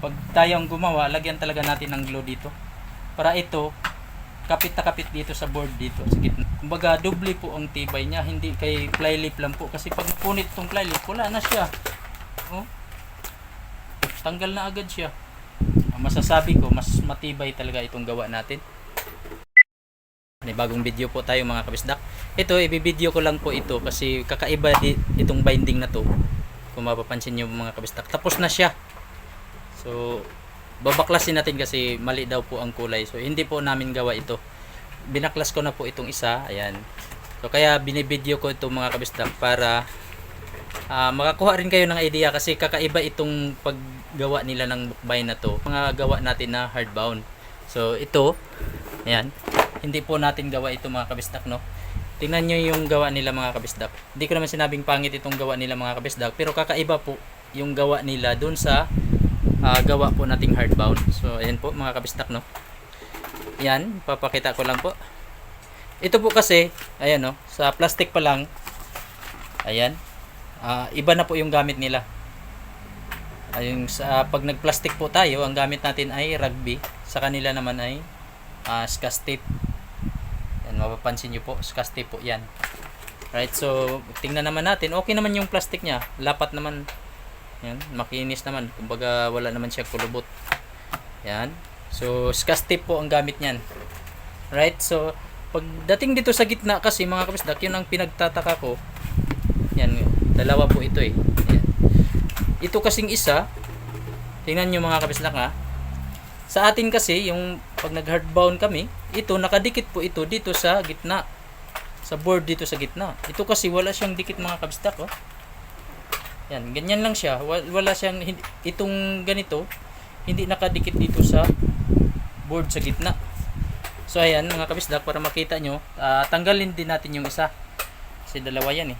pag tayo ang gumawa, lagyan talaga natin ng glue dito. Para ito, kapit na kapit dito sa board dito sa gitna. Kumbaga, doble po ang tibay niya, hindi kay flylip lang po. Kasi pag napunit itong flylip, wala na siya. Oh. Tanggal na agad siya. Masasabi ko, mas matibay talaga itong gawa natin. May bagong video po tayo mga kabisdak. Ito, ibibideo ko lang po ito kasi kakaiba itong binding na to. Kung mapapansin nyo mga kabisdak. Tapos na siya. So, babaklasin natin kasi mali daw po ang kulay. So, hindi po namin gawa ito. Binaklas ko na po itong isa. Ayan. So, kaya binibideo ko ito mga kabisdak para ah, makakuha rin kayo ng idea kasi kakaiba itong paggawa nila ng bookbind na to. Mga gawa natin na hardbound. So, ito, ayan, hindi po natin gawa ito mga kabisdak, no? Tingnan nyo yung gawa nila mga kabisdak. Hindi ko naman sinabing pangit itong gawa nila mga kabisdak, pero kakaiba po yung gawa nila dun sa ah, gawa po nating hardbound. So, ayan po mga kabisdak, no? Yan, papakita ko lang po. Ito po kasi, ayan no, sa plastic pa lang, ayan, ah, iba na po yung gamit nila. Ayun, sa pag nag-plastic po tayo, ang gamit natin ay rugby. Sa kanila naman ay uh, scotch tape. Yan, mapapansin nyo po, scotch po yan. Right, so tingnan naman natin. Okay naman yung plastic niya. Lapat naman. Yan, makinis naman. Kumbaga wala naman siya kulubot. Yan. So scotch tape po ang gamit niyan. Right, so pagdating dito sa gitna kasi mga kapisdak, yun ang pinagtataka ko. Yan, dalawa po ito eh. Yan. Ito kasing isa, tingnan nyo mga kapisdak ha. Sa atin kasi, yung pag nag-hardbound kami, ito, nakadikit po ito dito sa gitna. Sa board dito sa gitna. Ito kasi wala siyang dikit mga kabistak, oh. Yan, ganyan lang siya. Wa- Wala siyang, itong ganito, hindi nakadikit dito sa board sa gitna. So, ayan, mga kabisdak, para makita nyo, ah, tanggalin din natin yung isa. Kasi dalawa yan, eh.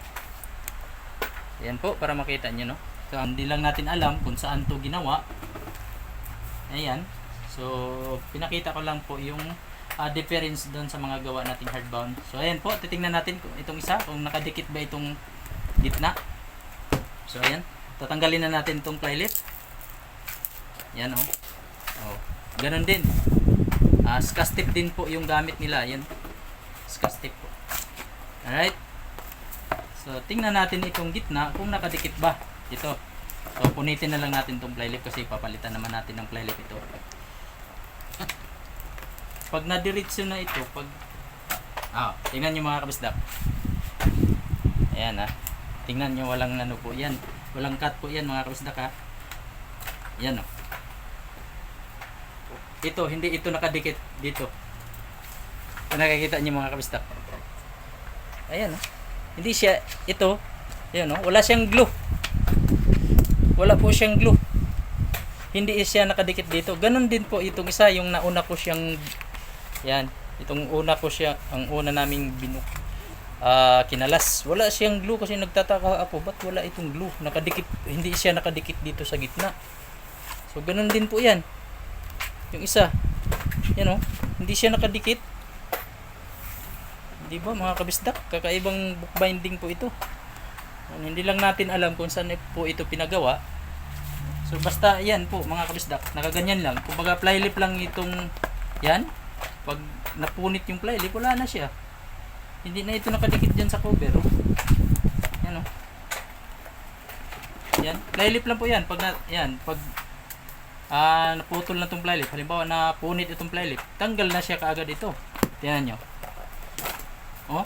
Ayan po, para makita nyo, no? So, hindi lang natin alam kung saan to ginawa. Ayan. So, pinakita ko lang po yung ah, difference doon sa mga gawa nating hardbound. So, ayan po, titingnan natin kung itong isa, kung nakadikit ba itong gitna. So, ayan. Tatanggalin na natin itong plylit. Yan, oh. Oh. Ganon din. Ah, scotch tape din po yung gamit nila. Yan. Tape po. Alright. So, tingnan natin itong gitna kung nakadikit ba. Ito. So, punitin na lang natin itong plylit kasi papalitan naman natin ng plylit ito. Pag nadiretso na ito, pag... Ah, tingnan nyo mga kabisdak. Ayan ha. Tingnan nyo, walang ano po yan. Walang cut po yan mga kabisdak ha. Yan o. Ito, hindi ito nakadikit dito. Nakikita nyo mga kabisdak. Ayan o. Hindi siya, ito, Ayan o, wala siyang glue. Wala po siyang glue. Hindi siya nakadikit dito. Ganon din po itong isa, yung nauna ko siyang, yan, itong una ko siya, ang una naming binuk, ah kinalas. Wala siyang glue kasi nagtataka ako, ba't wala itong glue? Nakadikit, hindi siya nakadikit dito sa gitna. So, ganon din po yan. Yung isa, yan o, hindi siya nakadikit. Di ba mga kabisdak? Kakaibang bookbinding po ito. Yan, hindi lang natin alam kung saan po ito pinagawa. So basta yan po mga kabisdak, nakaganyan lang. Kumbaga flylip lang itong yan. Pag napunit yung flylip, wala na siya. Hindi na ito nakadikit dyan sa cover. Oh. Yan oh. Yan, flylip lang po yan. Pag na, yan, pag ah naputol na itong flylip, halimbawa na punit itong flylip, tanggal na siya kaagad ito. Tingnan nyo. Oh,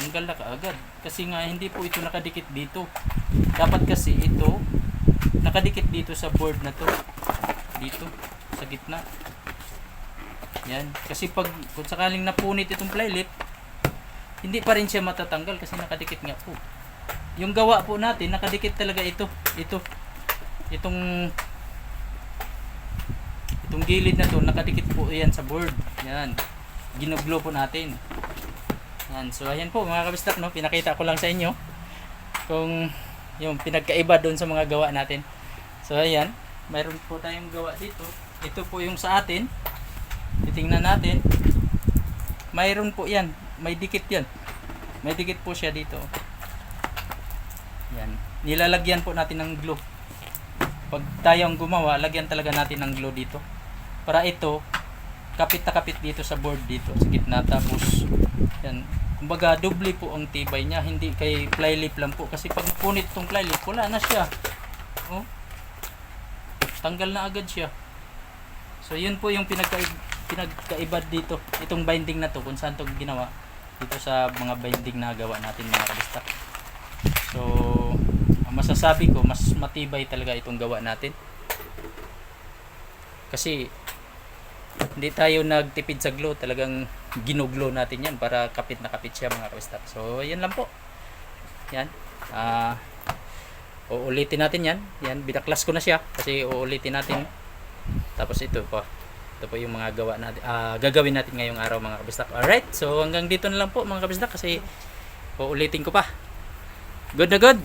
tanggal na kaagad. Kasi nga hindi po ito nakadikit dito. Dapat kasi ito nakadikit dito sa board na to. Dito sa gitna. Yan. Kasi pag kung sakaling napunit itong flylip, hindi pa rin siya matatanggal kasi nakadikit nga po. Yung gawa po natin, nakadikit talaga ito. Ito. Itong itong gilid na to, nakadikit po yan sa board. Yan. Ginuglo po natin. Yan. So, ayan po mga kabistak, no? Pinakita ko lang sa inyo kung yung pinagkaiba doon sa mga gawa natin. So, ayan. Mayroon po tayong gawa dito. Ito po yung sa atin. Titingnan natin. Mayroon po yan. May dikit yan. May dikit po siya dito. Yan. Nilalagyan po natin ng glue. pag tayo gumawa, lagyan talaga natin ng glue dito. Para ito, kapit na kapit dito sa board dito, sa gitna. Tapos, yan. Kumbaga, doble po ang tibay niya. Hindi kay flylip lang po. Kasi pag napunit itong flylip, wala na siya. Oh. Tanggal na agad siya. So, yun po yung pinagka pinagkaiba dito. Itong binding na to, kung saan to ginawa. Dito sa mga binding na gawa natin mga kabistak. So, ang masasabi ko, mas matibay talaga itong gawa natin. Kasi, hindi tayo nagtipid sa glue. Talagang ginuglo natin yan para kapit na kapit siya mga kabistak. So, yan lang po. Yan. Ah, uulitin natin yan. Yan, binaklas ko na siya. Kasi uulitin natin. Tapos ito po. Ito po yung mga gawa natin, ah, gagawin natin ngayong araw mga kabistak. Alright, so hanggang dito na lang po mga kabistak kasi uulitin ko pa. Good na good.